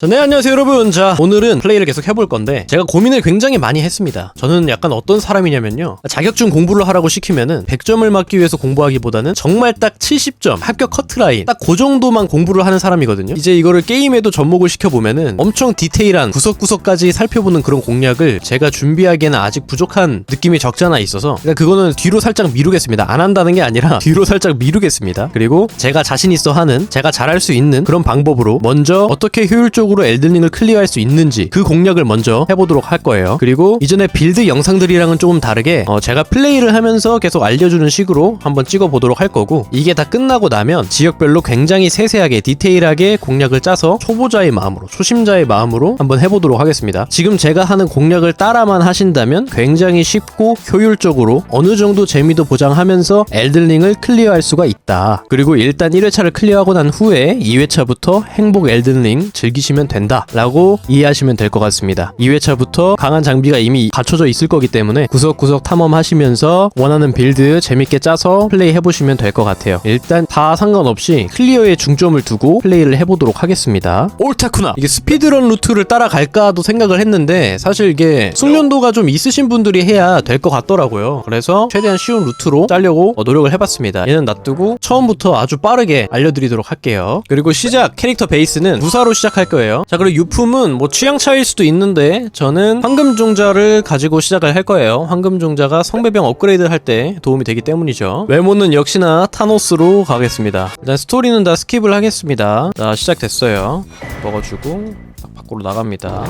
자, 네, 안녕하세요, 여러분. 자, 오늘은 플레이를 계속 해볼 건데, 제가 고민을 굉장히 많이 했습니다. 저는 약간 어떤 사람이냐면요. 자격증 공부를 하라고 시키면은, 100점을 맞기 위해서 공부하기보다는 정말 딱 70점, 합격 커트라인, 딱 그 정도만 공부를 하는 사람이거든요. 이제 이거를 게임에도 접목을 시켜보면은, 엄청 디테일한 구석구석까지 살펴보는 그런 공략을 제가 준비하기에는 아직 부족한 느낌이 적지 않아 있어서, 그러니까 그거는 뒤로 살짝 미루겠습니다. 안 한다는 게 아니라, 뒤로 살짝 미루겠습니다. 그리고 제가 자신 있어 하는, 제가 잘할 수 있는 그런 방법으로, 먼저 어떻게 효율적으로 엘든링을 클리어할 수 있는지 그 공략을 먼저 해보도록 할 거예요. 그리고 이전에 빌드 영상들이랑은 조금 다르게 어, 제가 플레이를 하면서 계속 알려주는 식으로 한번 찍어보도록 할 거고 이게 다 끝나고 나면 지역별로 굉장히 세세하게 디테일하게 공략을 짜서 초보자의 마음으로 초심자의 마음으로 한번 해보도록 하겠습니다. 지금 제가 하는 공략을 따라만 하신다면 굉장히 쉽고 효율적으로 어느 정도 재미도 보장하면서 엘든링을 클리어할 수가 있다. 그리고 일단 1회차를 클리어하고 난 후에 2회차부터 행복 엘든링 즐기시면 된다라고 이해하시면 될 것 같습니다. 2회차부터 강한 장비가 이미 갖춰져 있을 거기 때문에 구석구석 탐험하시면서 원하는 빌드 재밌게 짜서 플레이 해보시면 될 것 같아요. 일단 다 상관없이 클리어에 중점을 두고 플레이를 해보도록 하겠습니다. 옳다구나. 이게 스피드런 루트를 따라갈까도 생각을 했는데 사실 이게 숙련도가 좀 있으신 분들이 해야 될 것 같더라고요. 그래서 최대한 쉬운 루트로 짜려고 어, 노력을 해봤습니다. 얘는 놔두고 처음부터 아주 빠르게 알려드리도록 할게요. 그리고 시작 캐릭터 베이스는 무사로 시작할 거예요. 자 그리고 유품은 뭐 취향 차일 수도 있는데 저는 황금 종자를 가지고 시작을 할 거예요. 황금 종자가 성배병 업그레이드 할 때 도움이 되기 때문이죠. 외모는 역시나 타노스로 가겠습니다. 일단 스토리는 다 스킵을 하겠습니다. 자 시작됐어요. 먹어주고 딱 밖으로 나갑니다.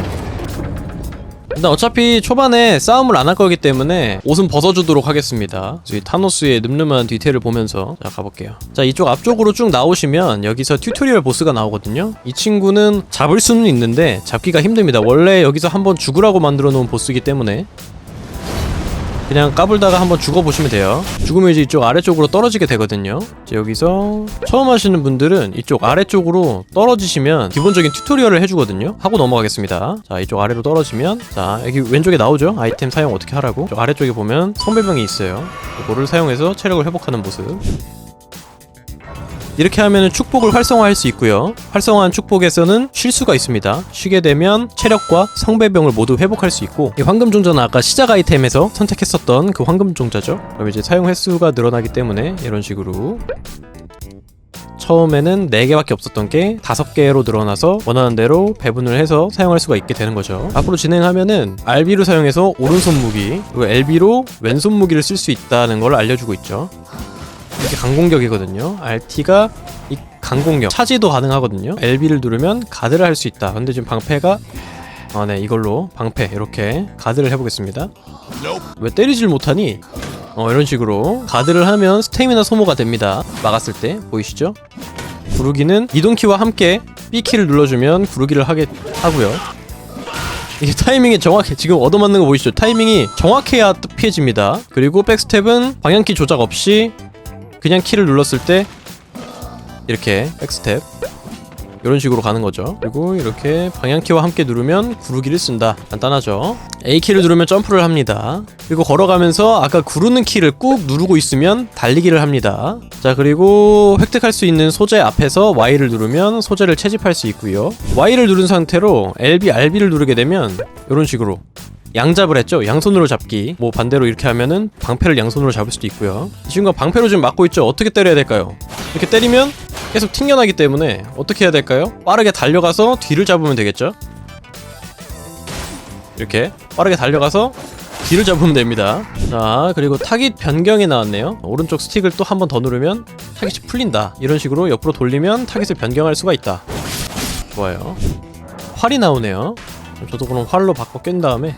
일단 어차피 초반에 싸움을 안 할 거기 때문에 옷은 벗어주도록 하겠습니다. 이 타노스의 늠름한 뒤태를 보면서 자 가볼게요. 자 이쪽 앞쪽으로 쭉 나오시면 여기서 튜토리얼 보스가 나오거든요. 이 친구는 잡을 수는 있는데 잡기가 힘듭니다. 원래 여기서 한번 죽으라고 만들어 놓은 보스이기 때문에 그냥 까불다가 한번 죽어보시면 돼요. 죽으면 이제 이쪽 아래쪽으로 떨어지게 되거든요. 이제 여기서 처음 하시는 분들은 이쪽 아래쪽으로 떨어지시면 기본적인 튜토리얼을 해주거든요. 하고 넘어가겠습니다. 자, 이쪽 아래로 떨어지면 자, 여기 왼쪽에 나오죠? 아이템 사용 어떻게 하라고? 아래쪽에 보면 성배병이 있어요. 이거를 사용해서 체력을 회복하는 모습. 이렇게 하면 축복을 활성화할 수 있고요. 활성화한 축복에서는 쉴 수가 있습니다. 쉬게 되면 체력과 성배병을 모두 회복할 수 있고 이 황금 종자는 아까 시작 아이템에서 선택했었던 그 황금 종자죠. 그럼 이제 사용 횟수가 늘어나기 때문에 이런 식으로 처음에는 4개밖에 없었던 게 5개로 늘어나서 원하는 대로 배분을 해서 사용할 수가 있게 되는 거죠. 앞으로 진행하면은 RB로 사용해서 오른손 무기, 그리고 LB로 왼손 무기를 쓸 수 있다는 걸 알려주고 있죠. 이게 강공격이거든요. RT가 이 강공격 차지도 가능하거든요. LB를 누르면 가드를 할 수 있다. 근데 지금 방패가 아, 네 이걸로 방패 이렇게 가드를 해보겠습니다. 왜 때리질 못하니? 어 이런 식으로 가드를 하면 스태미나 소모가 됩니다. 막았을 때 보이시죠? 구르기는 이동키와 함께 B키를 눌러주면 구르기를 하게 하고요. 이게 타이밍이 정확해 지금 얻어맞는 거 보이시죠? 타이밍이 정확해야 피해집니다. 그리고 백스텝은 방향키 조작 없이 그냥 키를 눌렀을 때 이렇게 백스텝 이런 식으로 가는 거죠. 그리고 이렇게 방향키와 함께 누르면 구르기를 쓴다. 간단하죠. A키를 누르면 점프를 합니다. 그리고 걸어가면서 아까 구르는 키를 꾹 누르고 있으면 달리기를 합니다. 자, 그리고 획득할 수 있는 소재 앞에서 Y를 누르면 소재를 채집할 수 있고요. Y를 누른 상태로 LB, RB를 누르게 되면 이런 식으로 양잡을 했죠. 양손으로 잡기. 뭐 반대로 이렇게 하면은 방패를 양손으로 잡을 수도 있고요. 이 친구가 방패로 지금 맞고 있죠. 어떻게 때려야 될까요? 이렇게 때리면 계속 튕겨나기 때문에 어떻게 해야 될까요? 빠르게 달려가서 뒤를 잡으면 되겠죠. 이렇게 빠르게 달려가서 뒤를 잡으면 됩니다. 자, 그리고 타깃 변경이 나왔네요. 오른쪽 스틱을 또 한 번 더 누르면 타깃이 풀린다. 이런 식으로 옆으로 돌리면 타깃을 변경할 수가 있다. 좋아요. 활이 나오네요. 저도 그럼 활로 바꿔 깬 다음에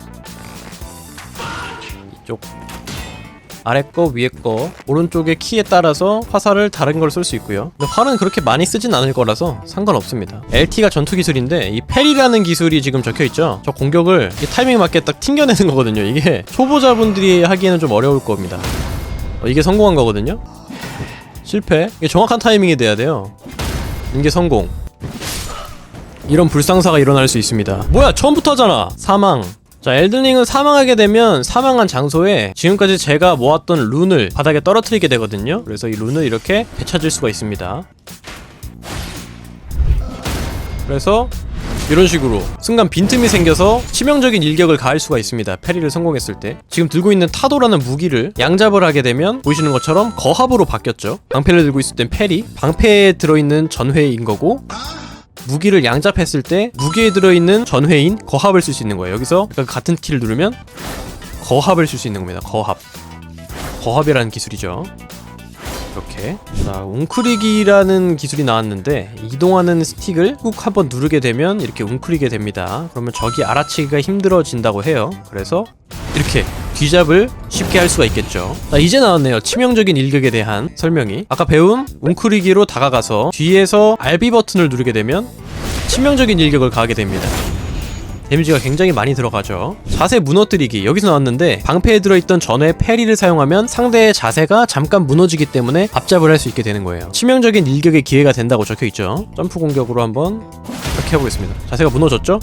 이쪽 아래 거 위에 거 오른쪽의 키에 따라서 화살을 다른 걸쏠수 있고요. 근데 활은 그렇게 많이 쓰진 않을 거라서 상관없습니다. LT가 전투 기술인데 이 페리라는 기술이 지금 적혀 있죠. 저 공격을 이 타이밍 맞게 딱 튕겨내는 거거든요. 이게 초보자분들이 하기에는 좀 어려울 겁니다. 어, 이게 성공한 거거든요. 실패. 이게 정확한 타이밍이 돼야 돼요. 이게 성공. 이런 불상사가 일어날 수 있습니다. 뭐야, 처음부터 하잖아. 사망. 자, 엘든링은 사망하게 되면 사망한 장소에 지금까지 제가 모았던 룬을 바닥에 떨어뜨리게 되거든요. 그래서 이 룬을 이렇게 되찾을 수가 있습니다. 그래서 이런 식으로 순간 빈틈이 생겨서 치명적인 일격을 가할 수가 있습니다. 패리를 성공했을 때 지금 들고 있는 타도라는 무기를 양잡을 하게 되면 보이시는 것처럼 거합으로 바뀌었죠. 방패를 들고 있을 땐 패리, 방패에 들어있는 전회인 거고 무기를 양잡했을 때 무기에 들어있는 전회인 거합을 쓸 수 있는 거예요. 여기서 같은 키를 누르면 거합을 쓸 수 있는 겁니다. 거합. 거합이라는 기술이죠. 이렇게 자 웅크리기라는 기술이 나왔는데 이동하는 스틱을 꾹 한번 누르게 되면 이렇게 웅크리게 됩니다 그러면 적이 알아채기가 힘들어진다고 해요 그래서 이렇게 뒤잡을 쉽게 할 수가 있겠죠 자 이제 나왔네요 치명적인 일격에 대한 설명이 아까 배운 웅크리기로 다가가서 뒤에서 RB 버튼을 누르게 되면 치명적인 일격을 가하게 됩니다 데미지가 굉장히 많이 들어가죠. 자세 무너뜨리기 여기서 나왔는데 방패에 들어있던 전에 패리를 사용하면 상대의 자세가 잠깐 무너지기 때문에 앞잡을 할 수 있게 되는 거예요. 치명적인 일격의 기회가 된다고 적혀 있죠. 점프 공격으로 한번 이렇게 해보겠습니다. 자세가 무너졌죠?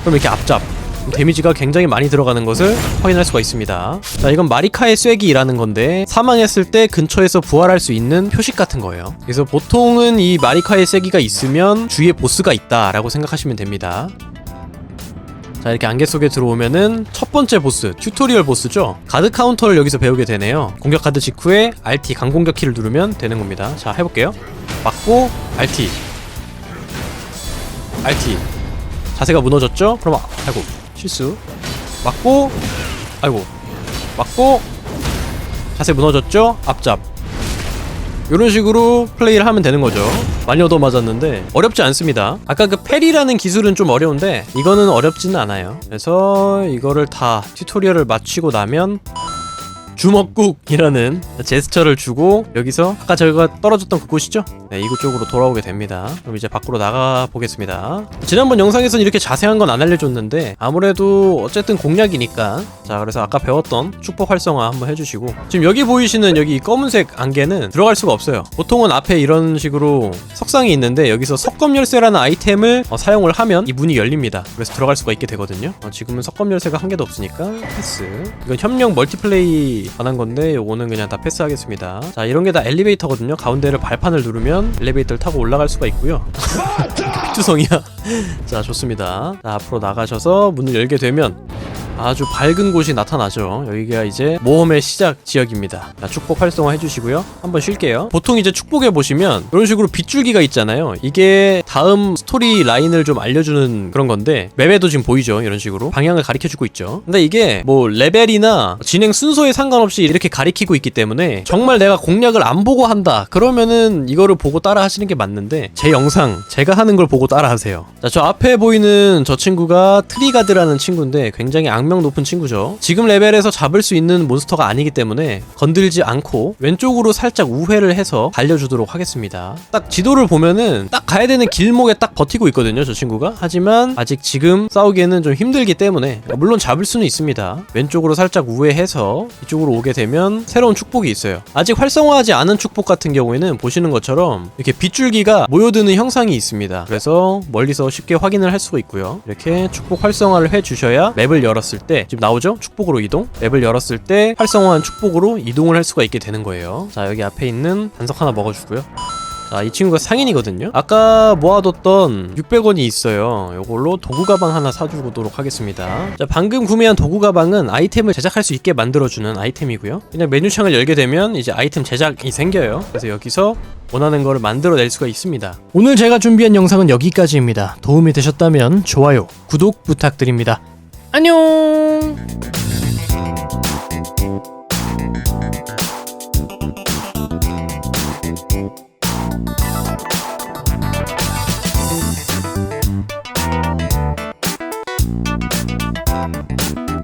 그럼 이렇게 앞잡. 데미지가 굉장히 많이 들어가는 것을 확인할 수가 있습니다. 자, 이건 마리카의 쐐기라는 건데 사망했을 때 근처에서 부활할 수 있는 표식 같은 거예요. 그래서 보통은 이 마리카의 쐐기가 있으면 주위에 보스가 있다 라고 생각하시면 됩니다. 자 이렇게 안개 속에 들어오면은 첫 번째 보스 튜토리얼 보스죠 가드 카운터를 여기서 배우게 되네요 공격 카드 직후에 RT 강공격 키를 누르면 되는 겁니다 자 해볼게요 맞고 RT RT 자세가 무너졌죠? 그럼 아, 아이고 실수 맞고 아이고 맞고 자세 무너졌죠? 앞잡 이런 식으로 플레이를 하면 되는 거죠. 많이 얻어 맞았는데 어렵지 않습니다. 아까 그 페리라는 기술은 좀 어려운데 이거는 어렵지는 않아요. 그래서 이거를 다 튜토리얼을 마치고 나면 주먹국이라는 제스처를 주고 여기서 아까 저희가 떨어졌던 그곳이죠? 네, 이곳 쪽으로 돌아오게 됩니다. 그럼 이제 밖으로 나가 보겠습니다. 지난번 영상에서는 이렇게 자세한 건 안 알려줬는데 아무래도 어쨌든 공략이니까 자 그래서 아까 배웠던 축복 활성화 한번 해주시고 지금 여기 보이시는 여기 이 검은색 안개는 들어갈 수가 없어요. 보통은 앞에 이런 식으로 석상이 있는데 여기서 석검 열쇠라는 아이템을 어, 사용을 하면 이 문이 열립니다. 그래서 들어갈 수가 있게 되거든요. 어, 지금은 석검 열쇠가 한 개도 없으니까 패스. 이건 협력 멀티플레이 관한 건데 요거는 그냥 다 패스하겠습니다. 자 이런 게 다 엘리베이터거든요. 가운데를 발판을 누르면 엘리베이터를 타고 올라갈 수가 있고요. 피투성이야. 자 좋습니다. 자 앞으로 나가셔서 문을 열게 되면 아주 밝은 곳이 나타나죠. 여기가 이제 모험의 시작 지역입니다. 자, 축복 활성화 해주시고요. 한번 쉴게요. 보통 이제 축복에 보시면 이런 식으로 빗줄기가 있잖아요. 이게 다음 스토리 라인을 좀 알려주는 그런 건데 맵에도 지금 보이죠. 이런 식으로 방향을 가리켜주고 있죠. 근데 이게 뭐 레벨이나 진행 순서에 상관없이 이렇게 가리키고 있기 때문에 정말 내가 공략을 안 보고 한다. 그러면은 이거를 보고 따라 하시는 게 맞는데 제 영상 제가 하는 걸 보고 따라 하세요. 자, 저 앞에 보이는 저 친구가 트리가드라는 친구인데 굉장히 악명 높은 친구죠. 지금 레벨에서 잡을 수 있는 몬스터가 아니기 때문에 건들지 않고 왼쪽으로 살짝 우회를 해서 달려주도록 하겠습니다. 딱 지도를 보면은 딱 가야 되는 길목에 딱 버티고 있거든요, 저 친구가. 하지만 아직 지금 싸우기에는 좀 힘들기 때문에 물론 잡을 수는 있습니다. 왼쪽으로 살짝 우회해서 이쪽으로 오게 되면 새로운 축복이 있어요. 아직 활성화하지 않은 축복 같은 경우에는 보시는 것처럼 이렇게 빗줄기가 모여드는 형상이 있습니다. 그래서 멀리서 쉽게 확인을 할 수가 있고요. 이렇게 축복 활성화를 해주셔야 맵을 열었 을 때 지금 나오죠? 축복으로 이동. 맵을 열었을 때 활성화한 축복으로 이동을 할 수가 있게 되는 거예요. 자 여기 앞에 있는 반석 하나 먹어주고요. 자, 이 친구가 상인이거든요. 아까 모아뒀던 600원이 있어요. 요걸로 도구 가방 하나 사주도록 하겠습니다. 자, 방금 구매한 도구 가방은 아이템을 제작할 수 있게 만들어주는 아이템이고요. 그냥 메뉴창을 열게 되면 이제 아이템 제작이 생겨요. 그래서 여기서 원하는 거를 만들어낼 수가 있습니다. 오늘 제가 준비한 영상은 여기까지입니다. 도움이 되셨다면 좋아요, 구독 부탁드립니다. 안녕!